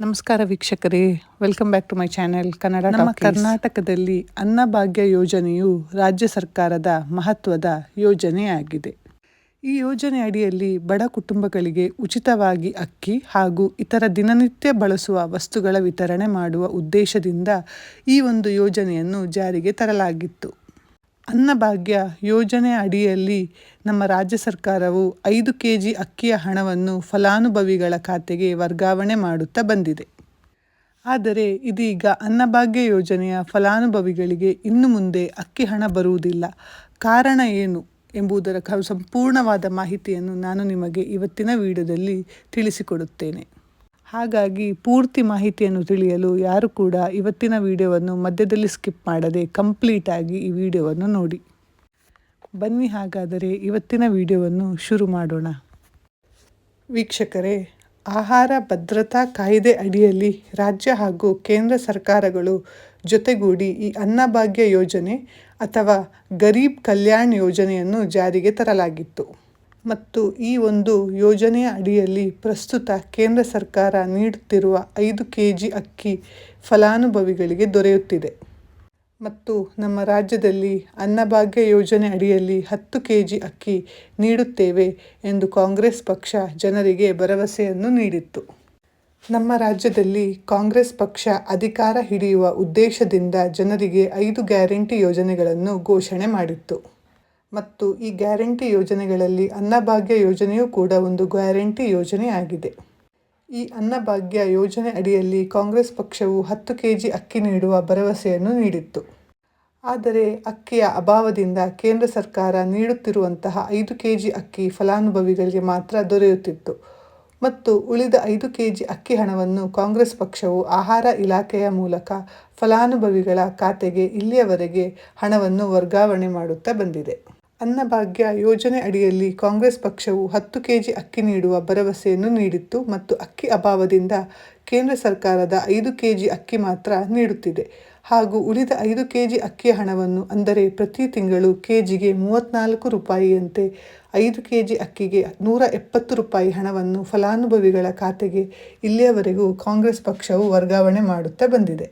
ನಮಸ್ಕಾರ ವೀಕ್ಷಕರೇ welcome back to my channel Kannada ನಮ್ಮ ಕರ್ನಾಟಕದಲ್ಲಿ ಅನ್ನಭಾಗ್ಯ ಯೋಜನೆಯು ರಾಜ್ಯ ಸರ್ಕಾರದ ಮಹತ್ವದ ಯೋಜನೆಯಾಗಿದೆ. ಈ ಯೋಜನೆ ಅಡಿಯಲ್ಲಿ ಬಡ ಕುಟುಂಬಗಳಿಗೆ ಉಚಿತವಾಗಿ ಅಕ್ಕಿ ಹಾಗೂ ಇತರ ದಿನನಿತ್ಯ ಬಳಸುವ ವಸ್ತುಗಳ ವಿತರಣೆ ಮಾಡುವ ಉದ್ದೇಶದಿಂದ ಈ ಒಂದು ಯೋಜನೆಯನ್ನು ಜಾರಿಗೆ ತರಲಾಗಿತ್ತು. ಅನ್ನಭಾಗ್ಯ ಯೋಜನೆ ಅಡಿಯಲ್ಲಿ ನಮ್ಮ ರಾಜ್ಯ ಸರ್ಕಾರವು ಐದು ಕೆ ಜಿ ಅಕ್ಕಿಯ ಹಣವನ್ನು ಫಲಾನುಭವಿಗಳ ಖಾತೆಗೆ ವರ್ಗಾವಣೆ ಮಾಡುತ್ತಾ ಬಂದಿದೆ. ಆದರೆ ಇದೀಗ ಅನ್ನಭಾಗ್ಯ ಯೋಜನೆಯ ಫಲಾನುಭವಿಗಳಿಗೆ ಇನ್ನು ಮುಂದೆ ಅಕ್ಕಿ ಹಣ ಬರುವುದಿಲ್ಲ. ಕಾರಣ ಏನು ಎಂಬುದರ ಸಂಪೂರ್ಣವಾದ ಮಾಹಿತಿಯನ್ನು ನಾನು ನಿಮಗೆ ಇವತ್ತಿನ ವಿಡಿಯೋದಲ್ಲಿ ತಿಳಿಸಿಕೊಡುತ್ತೇನೆ. ಹಾಗಾಗಿ ಪೂರ್ತಿ ಮಾಹಿತಿಯನ್ನು ತಿಳಿಯಲು ಯಾರು ಕೂಡ ಇವತ್ತಿನ ವಿಡಿಯೋವನ್ನು ಮಧ್ಯದಲ್ಲಿ ಸ್ಕಿಪ್ ಮಾಡದೆ ಕಂಪ್ಲೀಟಾಗಿ ಈ ವಿಡಿಯೋವನ್ನು ನೋಡಿ. ಬನ್ನಿ ಹಾಗಾದರೆ ಇವತ್ತಿನ ವಿಡಿಯೋವನ್ನು ಶುರು ಮಾಡೋಣ. ವೀಕ್ಷಕರೇ, ಆಹಾರ ಭದ್ರತಾ ಕಾಯ್ದೆ ಅಡಿಯಲ್ಲಿ ರಾಜ್ಯ ಹಾಗೂ ಕೇಂದ್ರ ಸರ್ಕಾರಗಳು ಜೊತೆಗೂಡಿ ಈ ಅನ್ನಭಾಗ್ಯ ಯೋಜನೆ ಅಥವಾ ಗರೀಬ್ ಕಲ್ಯಾಣ್ ಯೋಜನೆಯನ್ನು ಜಾರಿಗೆ ತರಲಾಗಿತ್ತು. ಮತ್ತು ಈ ಒಂದು ಯೋಜನೆಯ ಅಡಿಯಲ್ಲಿ ಪ್ರಸ್ತುತ ಕೇಂದ್ರ ಸರ್ಕಾರ ನೀಡುತ್ತಿರುವ ಐದು ಕೆ ಜಿ ಅಕ್ಕಿ ಫಲಾನುಭವಿಗಳಿಗೆ ದೊರೆಯುತ್ತಿದೆ. ಮತ್ತು ನಮ್ಮ ರಾಜ್ಯದಲ್ಲಿ ಅನ್ನಭಾಗ್ಯ ಯೋಜನೆ ಅಡಿಯಲ್ಲಿ ಹತ್ತು ಕೆ ಜಿ ಅಕ್ಕಿ ನೀಡುತ್ತೇವೆ ಎಂದು ಕಾಂಗ್ರೆಸ್ ಪಕ್ಷ ಜನರಿಗೆ ಭರವಸೆಯನ್ನು ನೀಡಿತ್ತು. ನಮ್ಮ ರಾಜ್ಯದಲ್ಲಿ ಕಾಂಗ್ರೆಸ್ ಪಕ್ಷ ಅಧಿಕಾರ ಹಿಡಿಯುವ ಉದ್ದೇಶದಿಂದ ಜನರಿಗೆ ಐದು ಗ್ಯಾರಂಟಿ ಯೋಜನೆಗಳನ್ನು ಘೋಷಣೆ ಮಾಡಿತ್ತು. ಮತ್ತು ಈ ಗ್ಯಾರಂಟಿ ಯೋಜನೆಗಳಲ್ಲಿ ಅನ್ನಭಾಗ್ಯ ಯೋಜನೆಯೂ ಕೂಡ ಒಂದು ಗ್ಯಾರಂಟಿ ಯೋಜನೆಯಾಗಿದೆ. ಈ ಅನ್ನಭಾಗ್ಯ ಯೋಜನೆ ಅಡಿಯಲ್ಲಿ ಕಾಂಗ್ರೆಸ್ ಪಕ್ಷವು ಹತ್ತು ಕೆ ಜಿ ಅಕ್ಕಿ ನೀಡುವ ಭರವಸೆಯನ್ನು ನೀಡಿತ್ತು. ಆದರೆ ಅಕ್ಕಿಯ ಅಭಾವದಿಂದ ಕೇಂದ್ರ ಸರ್ಕಾರ ನೀಡುತ್ತಿರುವಂತಹ ಐದು ಕೆ ಜಿ ಅಕ್ಕಿ ಫಲಾನುಭವಿಗಳಿಗೆ ಮಾತ್ರ ದೊರೆಯುತ್ತಿತ್ತು. ಮತ್ತು ಉಳಿದ ಐದು ಕೆ ಜಿ ಅಕ್ಕಿ ಹಣವನ್ನು ಕಾಂಗ್ರೆಸ್ ಪಕ್ಷವು ಆಹಾರ ಇಲಾಖೆಯ ಮೂಲಕ ಫಲಾನುಭವಿಗಳ ಖಾತೆಗೆ ಇಲ್ಲಿಯವರೆಗೆ ಹಣವನ್ನು ವರ್ಗಾವಣೆ ಮಾಡುತ್ತಾ ಬಂದಿದೆ. ಅನ್ನಭಾಗ್ಯ ಯೋಜನೆ ಅಡಿಯಲ್ಲಿ ಕಾಂಗ್ರೆಸ್ ಪಕ್ಷವು ಹತ್ತು ಕೆಜಿ ಅಕ್ಕಿ ನೀಡುವ ಭರವಸೆಯನ್ನು ನೀಡಿತ್ತು ಮತ್ತು ಅಕ್ಕಿ ಅಭಾವದಿಂದ ಕೇಂದ್ರ ಸರ್ಕಾರದ ಐದು ಕೆಜಿ ಅಕ್ಕಿ ಮಾತ್ರ ನೀಡುತ್ತಿದೆ. ಹಾಗೂ ಉಳಿದ ಐದು ಕೆಜಿ ಅಕ್ಕಿಯ ಹಣವನ್ನು ಅಂದರೆ ಪ್ರತಿ ತಿಂಗಳು ಕೆ ಜಿಗೆ ಮೂವತ್ತ್ನಾಲ್ಕು ರೂಪಾಯಿಯಂತೆ ಐದು ಕೆಜಿ ಅಕ್ಕಿಗೆ ನೂರ ಎಪ್ಪತ್ತು ರೂಪಾಯಿ ಹಣವನ್ನು ಫಲಾನುಭವಿಗಳ ಖಾತೆಗೆ ಇಲ್ಲಿಯವರೆಗೂ ಕಾಂಗ್ರೆಸ್ ಪಕ್ಷವು ವರ್ಗಾವಣೆ ಮಾಡುತ್ತಾ ಬಂದಿದೆ.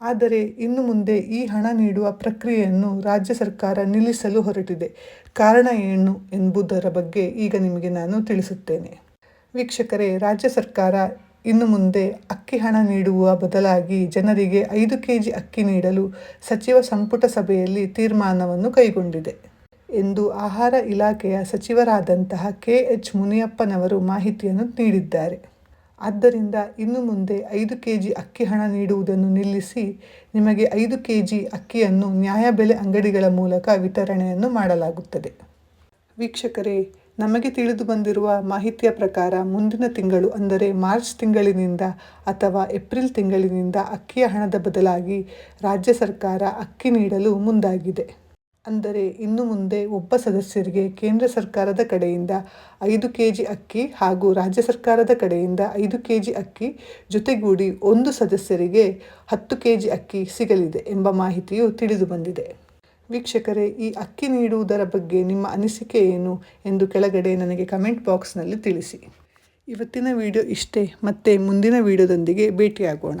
ಆದರೆ ಇನ್ನು ಮುಂದೆ ಈ ಹಣ ನೀಡುವ ಪ್ರಕ್ರಿಯೆಯನ್ನು ರಾಜ್ಯ ಸರ್ಕಾರ ನಿಲ್ಲಿಸಲು ಹೊರಟಿದೆ. ಕಾರಣ ಏನು ಎಂಬುದರ ಬಗ್ಗೆ ಈಗ ನಿಮಗೆ ನಾನು ತಿಳಿಸುತ್ತೇನೆ. ವೀಕ್ಷಕರೇ, ರಾಜ್ಯ ಸರ್ಕಾರ ಇನ್ನು ಮುಂದೆ ಅಕ್ಕಿ ಹಣ ನೀಡುವ ಬದಲಾಗಿ ಜನರಿಗೆ ಐದು ಕೆ ಜಿ ಅಕ್ಕಿ ನೀಡಲು ಸಚಿವ ಸಂಪುಟ ಸಭೆಯಲ್ಲಿ ತೀರ್ಮಾನವನ್ನು ಕೈಗೊಂಡಿದೆ ಎಂದು ಆಹಾರ ಇಲಾಖೆಯ ಸಚಿವರಾದಂತಹ ಕೆ ಎಚ್ ಮುನಿಯಪ್ಪನವರು ಮಾಹಿತಿಯನ್ನು ನೀಡಿದ್ದಾರೆ. ಆದ್ದರಿಂದ ಇನ್ನು ಮುಂದೆ ಐದು ಕೆ ಜಿ ಅಕ್ಕಿ ಹಣ ನೀಡುವುದನ್ನು ನಿಲ್ಲಿಸಿ ನಿಮಗೆ ಐದು ಕೆ ಜಿ ಅಕ್ಕಿಯನ್ನು ನ್ಯಾಯಬೆಲೆ ಅಂಗಡಿಗಳ ಮೂಲಕ ವಿತರಣೆಯನ್ನು ಮಾಡಲಾಗುತ್ತದೆ. ವೀಕ್ಷಕರೇ, ನಮಗೆ ತಿಳಿದು ಬಂದಿರುವ ಮಾಹಿತಿಯ ಪ್ರಕಾರ ಮುಂದಿನ ತಿಂಗಳು ಅಂದರೆ ಮಾರ್ಚ್ ತಿಂಗಳಿನಿಂದ ಅಥವಾ ಏಪ್ರಿಲ್ ತಿಂಗಳಿನಿಂದ ಅಕ್ಕಿಯ ಹಣದ ಬದಲಾಗಿ ರಾಜ್ಯ ಸರ್ಕಾರ ಅಕ್ಕಿ ನೀಡಲು ಮುಂದಾಗಿದೆ. ಅಂದರೆ ಇನ್ನು ಮುಂದೆ ಒಬ್ಬ ಸದಸ್ಯರಿಗೆ ಕೇಂದ್ರ ಸರ್ಕಾರದ ಕಡೆಯಿಂದ ಐದು ಕೆ ಜಿ ಅಕ್ಕಿ ಹಾಗೂ ರಾಜ್ಯ ಸರ್ಕಾರದ ಕಡೆಯಿಂದ ಐದು ಕೆ ಜಿ ಅಕ್ಕಿ ಜೊತೆಗೂಡಿ ಒಂದು ಸದಸ್ಯರಿಗೆ ಹತ್ತು ಕೆ ಜಿ ಅಕ್ಕಿ ಸಿಗಲಿದೆ ಎಂಬ ಮಾಹಿತಿಯು ತಿಳಿದು ಬಂದಿದೆ. ವೀಕ್ಷಕರೇ, ಈ ಅಕ್ಕಿ ನೀಡುವುದರ ಬಗ್ಗೆ ನಿಮ್ಮ ಅನಿಸಿಕೆ ಏನು ಎಂದು ಕೆಳಗಡೆ ನನಗೆ ಕಮೆಂಟ್ ಬಾಕ್ಸ್ನಲ್ಲಿ ತಿಳಿಸಿ. ಇವತ್ತಿನ ವಿಡಿಯೋ ಇಷ್ಟೇ, ಮತ್ತೆ ಮುಂದಿನ ವಿಡಿಯೋದೊಂದಿಗೆ ಭೇಟಿಯಾಗೋಣ.